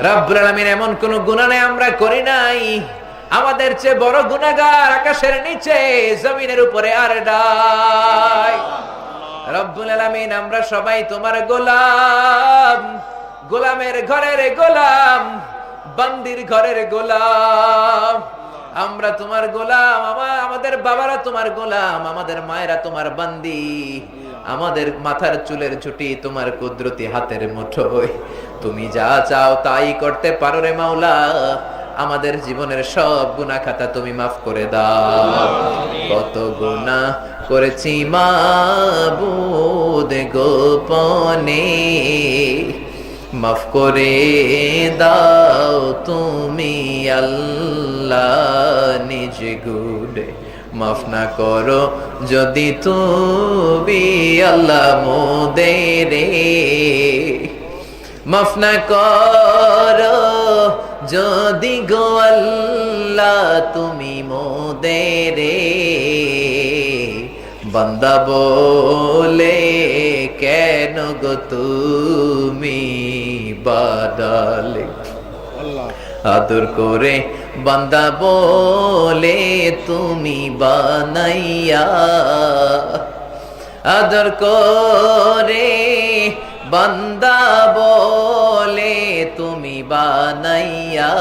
রব্বুল আলামিন, এমন কোন গুনাহ নাই আমরা করি নাই। আমাদের চেয়ে বড় গুনাহগার আকাশের নিচে, জমিনের উপরে আর নাই। রব্বুল আলামিন, আমরা সবাই তোমার গোলাম। গোলামের ঘরের গোলাম, বান্দির ঘরের গোলাম। আমরা তোমার গোলাম, আমা- আমাদের বাবারা তোমার গোলাম, আমাদের মায়েরা তোমার বান্দি। আমাদের মাথার চুলের ছুটি তোমার কুদরতি হাতের মুঠোয়। তুমি যা চাও তাই করতে পারো রে মাওলা। আমাদের জীবনের সব গুনাহ খাতা তুমি মাফ করে দাও। কত গুনাহ করেছি মাবুদ গোপনে, মাফ করে দাও তুমি আল্লাহ নিজ গুডে মাফ না করো যদি তুমি আল্লাহ মোদেরে মাফ না করো, যদি গো আল্লাহ তুমি মোদেরে, বান্দা বলে কেন গো তুমি বাদালে? আদর করে বান্দা বলে তুমি বানাইয়া, আদর করে বান্দা বলে তুমি বানাইয়া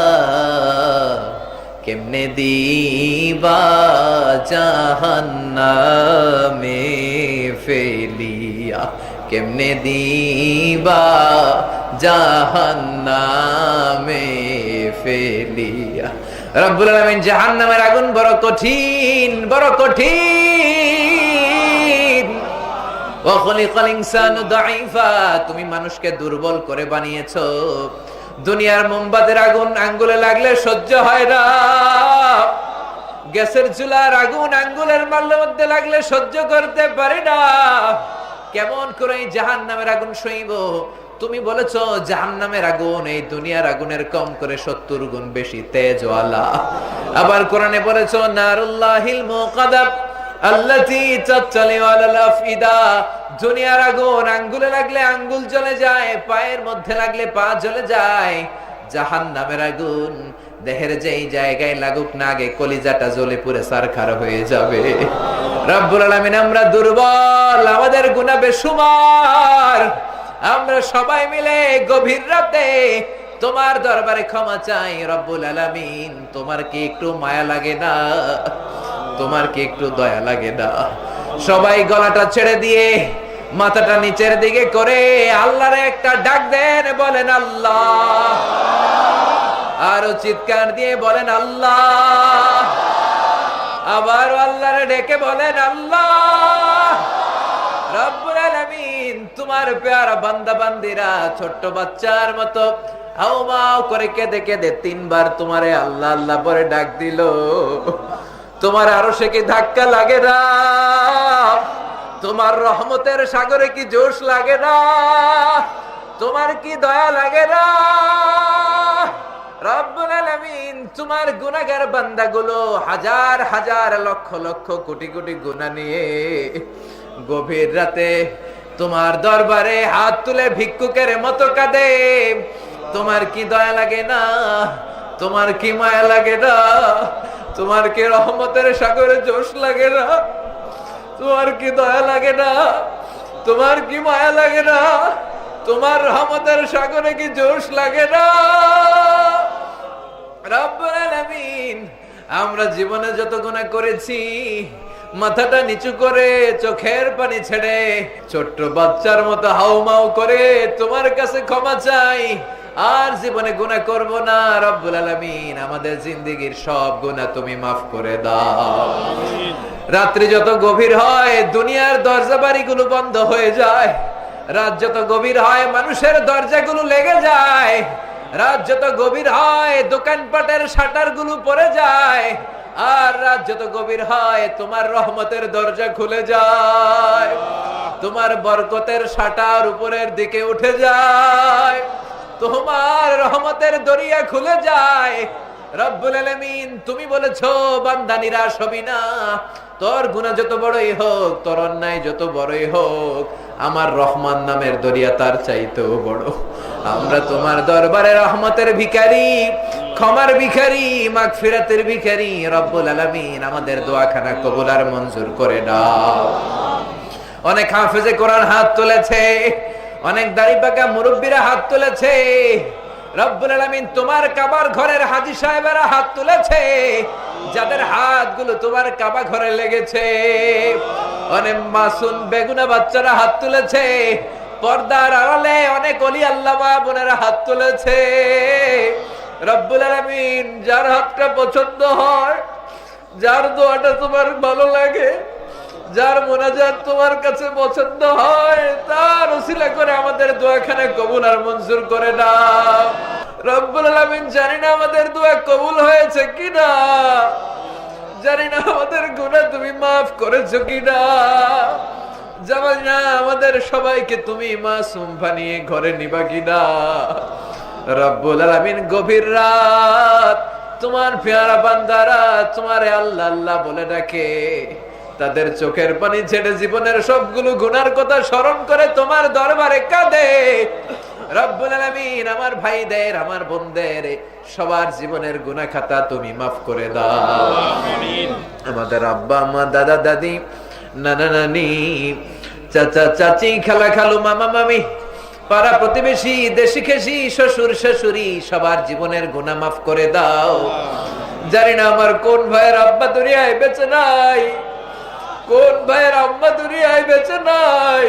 কেমনে দিবা জাহান্নামে ফেলিয়া? কেমনে দিবা জাহান্নামে ফেলিয়া? রব্বুল আলামিন জাহান্নামের আগুন বড় কঠিন বড় কঠিন। তুমি মানুষকে দুর্বল করে বানিয়েছো। দুনিয়ার মোমবাতির আগুন আঙ্গুলে লাগলে সহ্য হয় না। গ্যাসের চুলার আগুন আঙ্গুলের মাল্যের মধ্যে লাগলে সহ্য করতে পারি না। কেমন করে জাহান নামের আগুন সইব? তুমি বলেছ জাহান নামের আগুন, এই দুনিয়ার আগুনের কম করে সত্তর গুণ বেশি তেজওয়ালা। আবার কোরআনে বলেছ, নারুল্লাহিল মুকাদাব। দুনিয়ার আগুন, আঙ্গুলে লাগলে আঙ্গুল জ্বলে যায়, পায়ের মধ্যে লাগলে পা জ্বলে যায়। জাহান্নামের আগুন, দেহের যেই জায়গায় লাগুক না আগে কলিজাটা জ্বলে পুরে সারখার হয়ে যাবে। রব্বুল আলামিন, আমরা দুর্বল, আমাদের গুনাহ বেসুমার আমরা সবাই মিলে গভীর রাতে তোমার দরবারে ক্ষমা চাই, রব্বুল আলামিন। তোমার কি একটু মায়া লাগে না? তোমার কি একটু দয়া লাগে না? সবাই গলাটা ছেড়ে দিয়ে মাথাটা নিচের দিকে করে আল্লাহরে একটা ডাক দেন, বলেন আল্লাহ। আরও চিৎকার দিয়ে বলেন আল্লাহ। আবার আল্লাহরে ডেকে বলেন আল্লাহ। রব্বুল তোমার পেয়ারা বান্দা বান্দিরা ছোট্ট বাচ্চার মতো হাউমাউ করে কেঁদে কেঁদে তিনবার তোমারে আল্লাহ আল্লাহ পরে ডাক দিল। তোমার আরও সে কি ধাক্কা লাগে না? তোমার রহমতের সাগরে কি জোশ লাগে না? তোমার কি দয়া লাগে না? তোমার গুনাহগার বান্দাগুলো হাজার হাজার লক্ষ লক্ষ কোটি কোটি গুনাহ নিয়ে গভীর রাতে তোমার দরবারে হাত তুলে ভিক্ষুকের মতো কাঁদে। তোমার কি দয়া লাগে না? তোমার কি মায়া লাগে না? তোমার কি রহমতের সাগরে জোশ লাগে না? তোমার কি দয়া লাগে না? তোমার কি মায়া লাগে না? তোমার রহমতের সাগরে কি জোশ লাগে না? আমরা জীবনে যত গুনাহ করেছি, মাথাটা নিচু করে চোখের পানি ছেড়ে ছোট্ট বাচ্চার মতো হাউমাউ করে তোমার কাছে ক্ষমা চাই। আর জীবনে গুনাহ করব না রব্বুল আলামিন। আমাদের জিন্দেগীর সব গুনাহ তুমি মাফ করে দাও। রাত্রি যত গভীর হয় দুনিয়ার দরজা বাড়িগুলো বন্ধ হয়ে যায়। রাত যত গভীর হয় মানুষের দরজাগুলো লেগে যায়। রাত যত গভীর হয় দোকানপাটের শাটারগুলো পড়ে যায়। আর রাত যত গভীর হয় তোমার রহমতের দরজা খুলে যায়। তোমার বরকতের শাটার উপরের দিকে উঠে যায়। রহমতের দরিয়া খুলে যায়। রব্বুল আলামিন, তুমি বলেছ, বান্দা নিরাশ হবি না। তোর গুনাহ যত বড়ই হোক, তোর অন্যায় যত বড়ই হোক, আমার রহমান নামের দরিয়া তার চাইতেও বড়। আমরা তোমার দরবারে রহমতের ভিখারি, ক্ষমার ভিখারি, মাগফিরাতের ভিখারি। রব্বুল আলামিন, আমাদের দোয়াখানা কবুল আর মঞ্জুর করে দাও। অনেক হাফেজে কোরআন হাত তুলেছে, অনেক দাড়ি পাকা মুরব্বীরা হাত তুলেছে। রব্বুল আলামিন তোমার কাবার ঘরের হাজি সাহেবেরা হাত তুলেছে। যাদের হাতগুলো তোমার কাবা ঘরে লেগেছে। অনেক মাসুম বেগুনা বাচ্চারা হাত তুলেছে। পর্দার আড়ালে অনেক অলি আল্লাহ বোনেরা হাত তুলেছে। রব্বুল আলামিন যার হাতটা পছন্দ হয়, যার দোয়াটা তোমার ভালো লাগে, যার মোনাজাত তোমার কাছে পছন্দ হয় উসিলা করে আমাদের দোয়াখানে কবুল আর মঞ্জুর করে দাও রব্বুল আলামিন জানি না আমাদের দোয়া কবুল হয়েছে কিনা। জানি না আমাদের গুনাহ তুমি মাফ করেছ কিনা। না, আমাদের সবাইকে তুমি ঘরে নিবা কিনা। রব্বুল আলামিন গভীর রাত, তোমার পেয়ারা বান্দারা তোমারে আল্লাহ আল্লাহ বলে ডাকে। তাদের চোখের পানি ছেড়ে জীবনের সবগুলো গুনার কথা স্মরণ করে তোমার দরবারে কাঁদে। রব্বুল আলামিন আমার ভাইদের আমার বোনদের সবার জীবনের গুনাহ খাতা তুমি মাফ করে দাও। আমাদের আব্বা দাদা দাদি নানা নানি চাচা চাচি খালা খালু মামা মামি পাড়া প্রতিবেশী দেশি খেসি শ্বশুর শাশুড়ি সবার জীবনের গুনাহ মাফ করে দাও। জানি না আমার কোন ভাইয়ের আব্বা দুনিয়ায় বেঁচে নাই। আম্মা দুনিয়ায় বেঁচে নাই।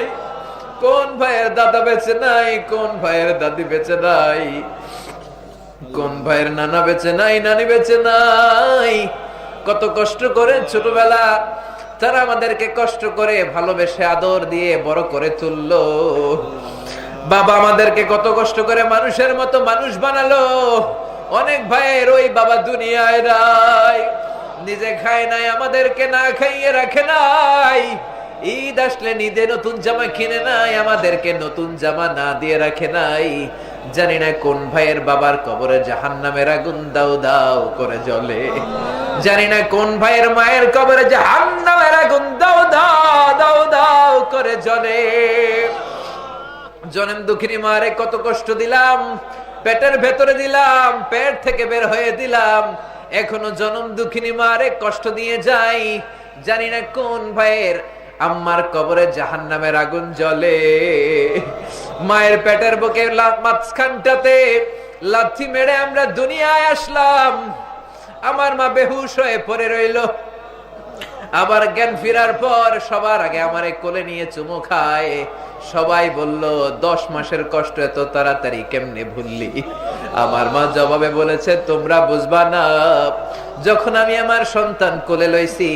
কোন ভাইয়ের দাদা বেঁচে নাই, কোন ভাইয়ের দাদি বেঁচে নাই, কোন ভাইয়ের নানা বেঁচে নাই, নানি বেঁচে নাই। কত কষ্ট করে ছোটবেলা তারা আমাদেরকে কষ্ট করে ভালোবেসে, আদর দিয়ে বড় করে তুললো। বাবা আমাদেরকে কত কষ্ট করে মানুষের মতো মানুষ বানালো। অনেক ভাইয়ের ওই বাবা দুনিয়ায় নাই। নিজে খায় নাই, আমাদেরকে না খাইয়ে রাখে নাই। ঈদ আসলে নিদে নতুন জামা কিনে নাই, আমাদেরকে নতুন জামা না দিয়ে রাখে নাই। জানি না কোন ভাইয়ের বাবার কবরে জাহান নামের আগুন দাও দাও করে জ্বলে। জানি না কোন ভাইয়ের মায়ের কবরে জাহান নামের আগুন দাও দাও দাও দাও করে জ্বলে। জনম দুঃখিনী মারে, কত কষ্ট দিলাম। পেটের ভেতরে দিলাম, পেট থেকে বের হয়ে দিলাম। এখনও জনম দুঃখিনী মারে কষ্ট দিয়ে যাই। জানি না কোন ভাইয়ের আমার কবরে জাহান নামের আগুন জ্বলে। মায়ের পেটের বুকে মাঝখানটাতে লাথি মেরে আমরা দুনিয়ায় আসলাম। আমার মা বেহুশ হয়ে পড়ে রইল। আবার জ্ঞান ফেরার পর সবার আগে আমারে কোলে নিয়ে চুমু খায়। সবাই বলল, দশ মাসের কষ্ট এত তাড়াতাড়ি কেমনে ভুললি? আমার মা জবাবে বলেছে, তোমরা বুঝবা না, যখন আমি আমার সন্তান কোলে লইছি,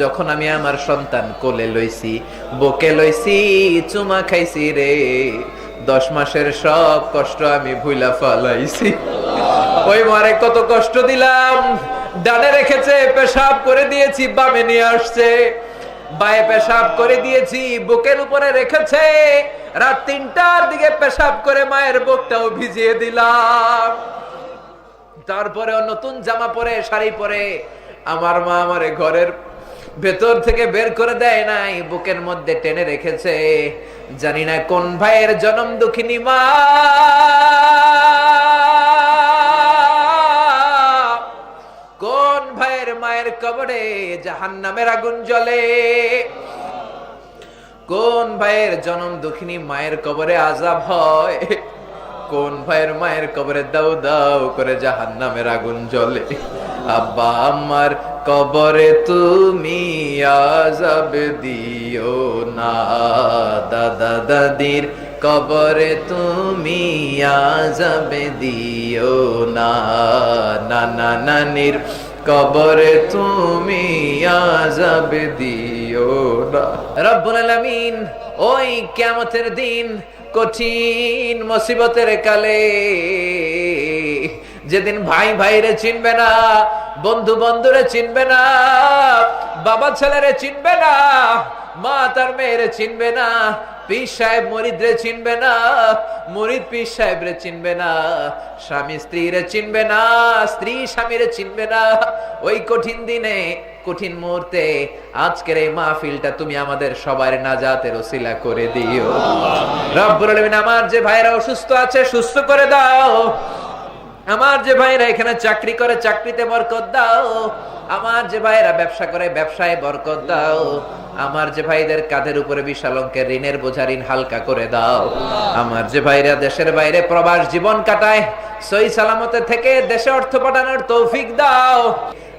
যখন আমি আমার সন্তান কোলে লইছি, বকে লইছি, চুমা খাইছি রে, দশ মাসের সব কষ্ট আমি ভুলা ফালাইছি। ওই মারে কত কষ্ট দিলাম। ডানে রেখেছে, পেশাব করে দিয়েছি, বামে নিয়ে আসছে। বায়ে পেশাব করে দিয়েছি, বুকের উপরে রেখেছে। রাত তিনটার দিকে পেশাব করে মায়ের বুকটাও ভিজিয়ে দিলাম। তারপরে নতুন জামা পরে, শাড়ি পরে আমার মা আমারে ঘরের ভেতর থেকে বের করে দেয় নাই, বুকের মধ্যে টেনে রেখেছে। জানি না কোন ভাইয়ের জনম দুঃখিনী মা। মায়ের কবরে জাহান নামের আগুন জ্বলে। কোন ভাইয়ের জনম দুঃখিনী মায়ের কবরে আজাব হয়? কোন ভাইয়ের মায়ের কবরে দাও দাও করে জাহান নামের আগুন জ্বলে। আব্বা আমার কবরে তুমি আজাব দিও না। দাদা, দাদির কবরে তুমি আজাব দিও না। নানা, নানির কবরে তুমি আজাব দিও না। রব্বুল আলামিন, ওই কিয়ামতের দিন কঠিন মুসিবতের কালে যেদিন ভাই ভাইরে চিনবে না, বন্ধু বন্ধুরে চিনবে না, বাবা ছেলেরে চিনবে না, মা তার মেয়েরে চিনবে না পীর সাহেব মরিদরে চিনবে না মরিদ পীর সাহেবরে চিনবে না স্বামী স্ত্রীরে চিনবে না স্ত্রী স্বামীরে চিনবে না। ওই কঠিন দিনে কঠিন মুহূর্তে আজকের এই মাহফিলটা তুমি আমাদের সবার নাজাতের ওসিলা করে দিও। রব্বুল আলামিন আমার যে ভাইরা অসুস্থ আছে সুস্থ করে দাও। আমার যে ভাইরা এখানে চাকরি করে, চাকরিতে বরকত দাও। আমার যে ভাইরা ব্যবসা করে, ব্যবসায় বরকত দাও। আমার যে ভাইদের কাঁধের উপরে বিশাল অঙ্কের ঋণের বোঝা ঋণ হালকা করে দাও। আমার যে ভাইরা দেশের বাইরে প্রবাস জীবন কাটায়, সই সালামতে থেকে দেশে অর্থ পাঠানোর তৌফিক দাও।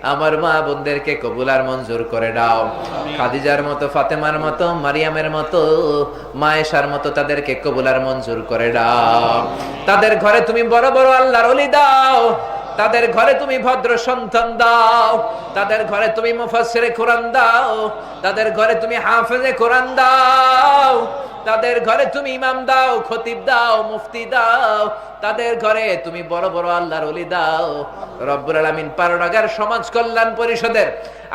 আমার মা বোনদেরকে কবুলার মঞ্জুর করে দাও। খাদিজার মতো, ফাতেমার মতো, মারিয়ামের মতো, মায়েশার মতো তাদেরকে কবুলার মঞ্জুর করে দাও। তাদের ঘরে তুমি বড় বড় আল্লাহর অলি দাও। তাদের ঘরে তুমি ভদ্র সন্তান দাও। তাদের ঘরে তুমি মুফাসসিরে কোরআন দাও। তাদের ঘরে তুমি হাফেজে কোরআন দাও। তাদের ঘরে তুমি ইমাম দাও, খতিব দাও, মুফতি দাও, তাদের ঘরে তুমি বড় বড় আল্লাহর অলি দাও। রব্বুল আলামিন পারনাগার সমাজ কল্যাণ পরিষদের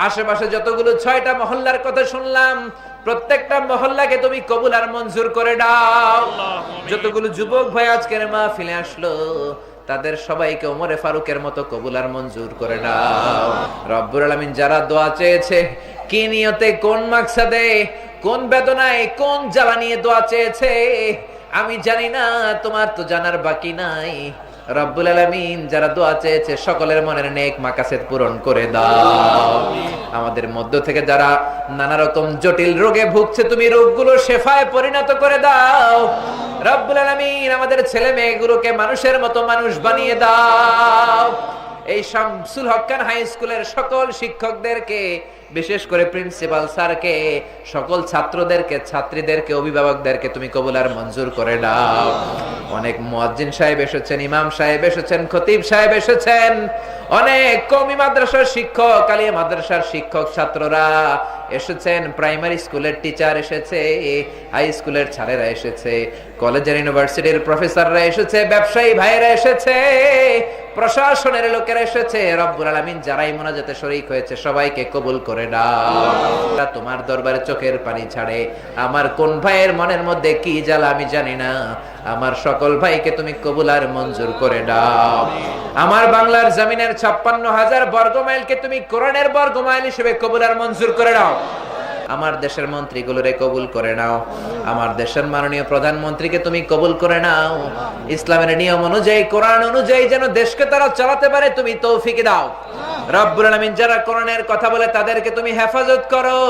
আশেপাশে যতগুলো ছয়টা মহল্লার কথা শুনলাম, প্রত্যেকটা মহল্লাকে তুমি কবুল আর মঞ্জুর করে দাও। যতগুলো যুবক ভাই আজকের মাহফিলে আসলো, তাদের সবাইকে ওমরে ফারুকের মতো কবুল আর মঞ্জুর করে দাও। রব্বুল আলামিন যারা দোয়া চেয়েছে, কি নিয়তে কোন মাকসাদে কোন বেদনায় কোন জ্বালা নিয়ে দোয়া চেয়েছে? আমি জানি না, তোমার তো জানার বাকি নাই। রব্বুল আলামিন যারা দোয়া চেয়েছে, সকলের মনের নেক মাকাসেদ পূরণ করে দাও। আমাদের মধ্য থেকে যারা নানা রকম জটিল রোগে ভুগছে, তুমি রোগগুলো শেফায় পরিণত করে দাও। রব্বুল আলামিন আমাদের ছেলে মেয়েগুলোকে মানুষের মতো মানুষ বানিয়ে দাও। এই শামসুল হক্কান হাই স্কুলের সকল শিক্ষকদেরকে বিশেষ করে প্রিন্সিপাল স্যারকে, সকল ছাত্রদেরকে, ছাত্রীদেরকে, অভিভাবকদেরকে তুমি কবুল আর মঞ্জুর করে দাও অনেক মুয়াজ্জিন সাহেব এসেছেন, ইমাম সাহেব এসেছেন, খতিব সাহেব এসেছেন। অনেক কমি মাদ্রাসার শিক্ষক, কালিয়া মাদ্রাসার শিক্ষক ছাত্ররা এসেছেন প্রাইমারি স্কুলের টিচার এসেছে হাই স্কুলের ছাত্রেরা এসেছে কলেজের ইউনিভার্সিটির প্রফেসররা এসেছে, ব্যবসায়ী ভাইয়েরা এসেছে, প্রশাসনের লোকেরা এসেছে। রব্বুল আলামিন যারাই মোনাজাতে শরীক হয়েছে, সবাইকে কবুল করে তা তোমার দরবারে চোখের পানি ছাড়ে। আমার কোন ভাইয়ের মনের মধ্যে কি জ্বালা আমি জানি না। আমার সকল ভাইকে তুমি কবুল আর মঞ্জুর করে দাও আমার বাংলার জমিনের ছাপ্পান্ন হাজার বর্গ মাইলকে তুমি কোরআনের বর্গ মাইল হিসেবে কবুল আর মঞ্জুর করে দাও আমার দেশের মন্ত্রীগুলোরে কবুল করে নাও। আমার দেশের মাননীয় প্রধানমন্ত্রীকে তুমি কবুল করে নাও। ইসলামের নিয়ম অনুযায়ী, কোরআন অনুযায়ী যেন দেশকে তারা চালাতে পারে, তুমি তৌফিক দাও। রব্বুল আলামিন যারা কোরআনের কথা বলে, তাদেরকে তুমি হেফাজত করো।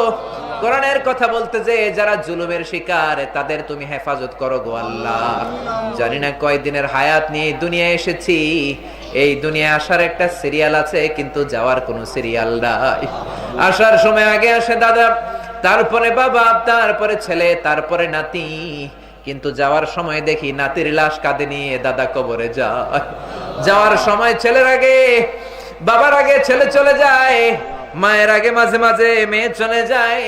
কোরআনের কথা বলতে যে যারা জুলুমের শিকার, তাদের তুমি হেফাজত করো গো আল্লাহ। জানি না কয় দিনের হায়াত নিয়ে এই দুনিয়ায় এসেছি। এই দুনিয়ায় আসার একটা সিরিয়াল আছে, কিন্তু যাওয়ার কোনো সিরিয়াল নাই। আসার সময় আগে আসে দাদা, তারপরে বাবা, তারপরে ছেলে, তারপরে নাতি। কিন্তু যাওয়ার সময় দেখি নাতির লাশ কাঁধে নিয়ে দাদা কবরে যায়। যাওয়ার সময় ছেলের আগে, বাবার আগে ছেলে চলে যায়, মায়ের আগে মাঝে মাঝে মেয়ে চলে যায়।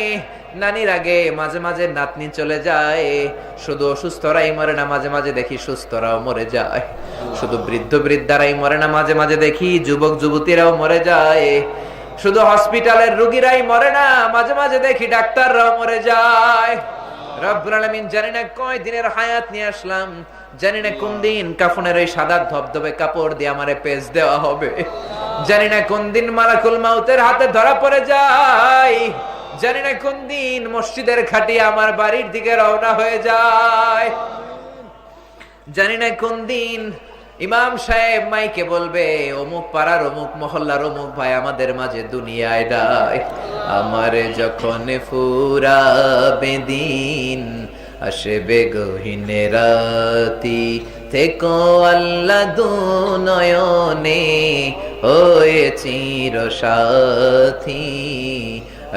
নানির আগে মাঝে মাঝে নাতনি চলে যায়। শুধু অসুস্থরাই মরে না, মাঝে মাঝে দেখি সুস্থরাও মরে যায়। শুধু বৃদ্ধ বৃদ্ধারাই মরে না, মাঝে মাঝে দেখি যুবক যুবতীরাও মরে যায়। শুধু হসপিটালের রুগীরাই মরে না, মাঝে মাঝে দেখি ডাক্তাররাও মরে যায়। রব্বুল আলামিন জানি না কয় দিনের হায়াত নিয়ে আসলাম, জানি না কোন দিন কাফনের ওই সাদা ধবধবে কাপড় দিয়ে আমারে পেজ দেওয়া হবে। জানি না কোন দিন মালাকুল মাউতের হাতে ধরা পড়ে যায়। জানি না কোন দিন মসজিদের খাটিয়ে আমার বাড়ির দিকে রওনা হয়ে যায়। জানি না কোন দিন ইমাম সাহেব মাইকে বলবে, অমুক পাড়ার অমুক মহল্লার অমুক ভাই আমাদের মাঝে দুনিয়ায় ডায় আমার যখন ফুরা বেদিন আসবে গহিনে রাতি থেকো আল্লাহ দুনয়নে হয়ে চির সাথী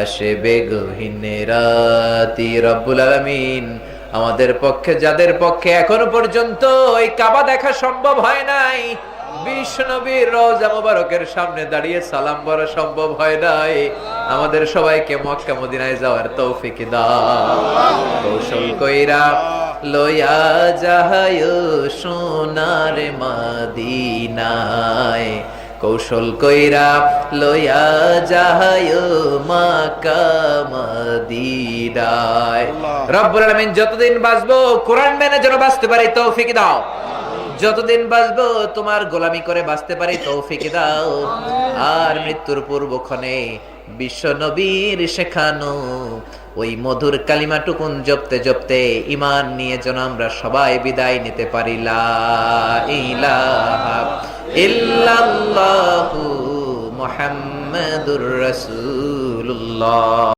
আসবে গহিনে রাতি রব্বুল আলামিন। আমাদের পক্ষে, যাদের পক্ষে এখনও পর্যন্ত ওই কাবা দেখা সম্ভব হয় নাই বিষ্ণবীর রোজা মোবারকের সামনে দাঁড়িয়ে সালাম বলা সম্ভব হয় নাই। আমাদের সবাইকে মক্কা মদিনায় যাওয়ার তৌফিক দাও। কৌশল কইরা লয়া যাহায় সোনার মাদিনায়। কৌশল কইরা লয়া যাহায় মাকা মদিনায় রব্বুল আলামিন যতদিন বাঁচবো কোরআন মেনে যেন বাঁচতে পারি তৌফিক দাও। যতদিন বাঁচবো তোমার গোলামি করে বাঁচতে পারি তৌফিক দাও। আর মৃত্যুর পূর্বক্ষণে বিশ্ব নবীর শেখানো ওই মধুর কালিমাটুকুন জপতে জপতে ইমান নিয়ে যেন আমরা সবাই বিদায় নিতে পারি রসুল্লাহ মুহাম্মাদুর রাসূলুল্লাহ।